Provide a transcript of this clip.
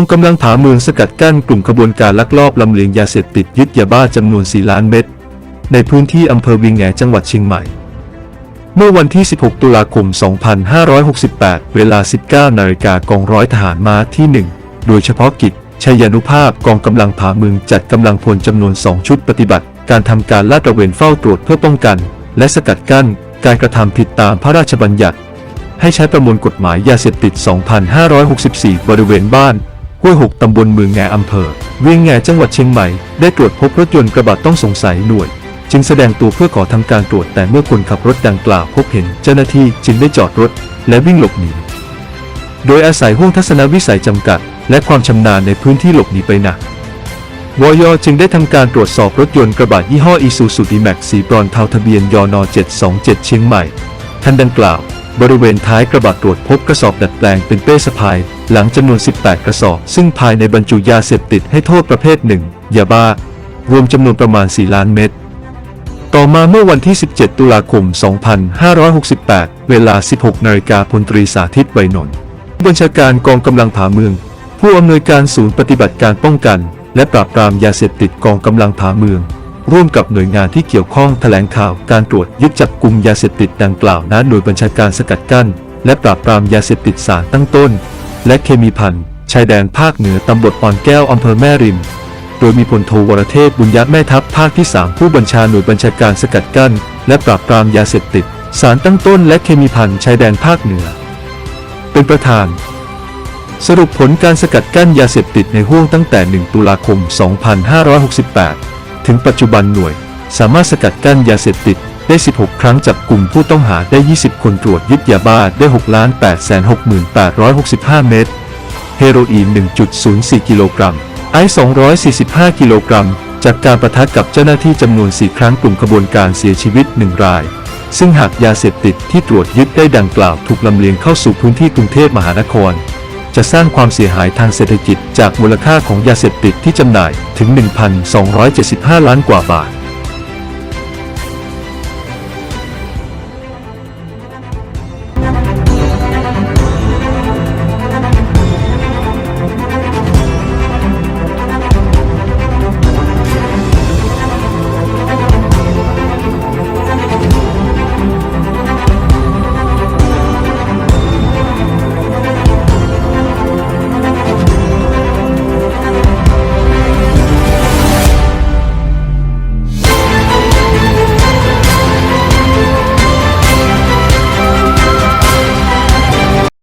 องกำลังผาเมืองสกัดกั้นกลุ่มขบวนการลักลอบลำเลียงยาเสพติดยึดยาบ้าจำนวน 4 ล้านเม็ดในพื้นที่อำเภอเวิงแหงจังหวัดเชียงใหม่ เมื่อวันที่ 16 ตุลาคม 2568 เวลา 19 นาฬิกากองร้อยทหารม้าที่ 1 โดยเฉพาะกิจชัยานุภาพกองกำลังผาเมืองจัดกำลังพลจำนวน 2 ชุดปฏิบัติ การทำการลาดตระเวนเฝ้าตรวจเพื่อป้องกัน และสกัดกั้นการกระทำผิดตามพระราชบัญญัติให้ใช้ประมวลกฎหมายยาเสพติด 2564 บริเวณบ้าน ห้วยหกตำบลเมืองแงอำเภอ เวียงแงจังหวัดเชียงใหม่ ได้ตรวจพบรถยนต์กระบะต้องสงสัยหน่วย จึงแสดงตัวเพื่อขอทำการตรวจแต่เมื่อคนขับรถดังกล่าวพบเห็นเจ้าหน้าที่จึงได้จอดรถและวิ่งหลบหนี โดยอาศัยห่วงทัศนวิสัยจำกัด และความชำนาญในพื้นที่หลบหนีไปหนักวอยจึงได้ทำการตรวจสอบรถยนต์กระบะยี่ห้ออีซูซูดีแม็กสีบรอนเทาทะเบียนยน727 เชียงใหม่ ทันดังกล่าว บริเวณท้ายกระบะตรวจพบกระสอบดัดแปลงเป็นเป้สะพาย หลังจำนวน 18 กระสอบ ซึ่งภายในบรรจุยาเสพติดให้โทษประเภทหนึ่งยาบ้า รวมจำนวนประมาณ 4 ล้านเม็ดต่อมาเมื่อวันที่ 17 ตุลาคม 2568 เวลา 16 นาฬิกาพลตรีสาธิตไวนนท์บัญชาการกองกำลังผาเมือง ผู้อำนวยการศูนย์ปฏิบัติการป้องกัน และปราบปรามยาเสพติดกองกำลังผาเมือง ร่วมกับหน่วยงานที่เกี่ยวข้องแถลงข่าวการตรวจยึดจับกลุ่มยาเสพติดดังกล่าวณหน่วยบัญชาการสกัดกั้น และปราบปรามยาเสพติดสารตั้งต้น และเคมีพันชายแดนภาคเหนือตำบลอ่อนแก้วอำเภอแม่ริม โดยมีพลโทวรเทพบุญยักษ์แม่ทัพภาคที่ 3 ผู้บัญชาหน่วยบัญชาการสกัดกั้น และปราบปรามยาเสพติดสารตั้งต้น และเคมีพันชายแดนภาคเหนือ เป็นประธาน สรุปผลการสกัดกั้นยาเสพติดในห้วงตั้งแต่ 1 ตุลาคม 2568 ถึงปัจจุบันหน่วย สามารถสกัดกั้นยาเสพติดได้ 16 ครั้งจับกลุ่มผู้ต้องหาได้ 20 คนตรวจยึดยาบ้าได้6 8 6 8 6 5 เม็ดเฮโรอีน 1.04 กิโลกรัม ไอซ์245 กิโลกรัม จากการประทะกับเจ้าหน้าที่จำนวน 4 ครั้งกลุ่มขบวนการเสียชีวิต 1 ราย ซึ่งหากยาเสพติดที่ตรวจยึดได้ดังกล่าวถูกลำเลียงเข้าสู่พื้นที่กรุงเทพมหานคร จะสร้างความเสียหายทางเศรษฐกิจจากมูลค่าของยาเสพติดที่จำหน่ายถึง 1,275 ล้านกว่าบาท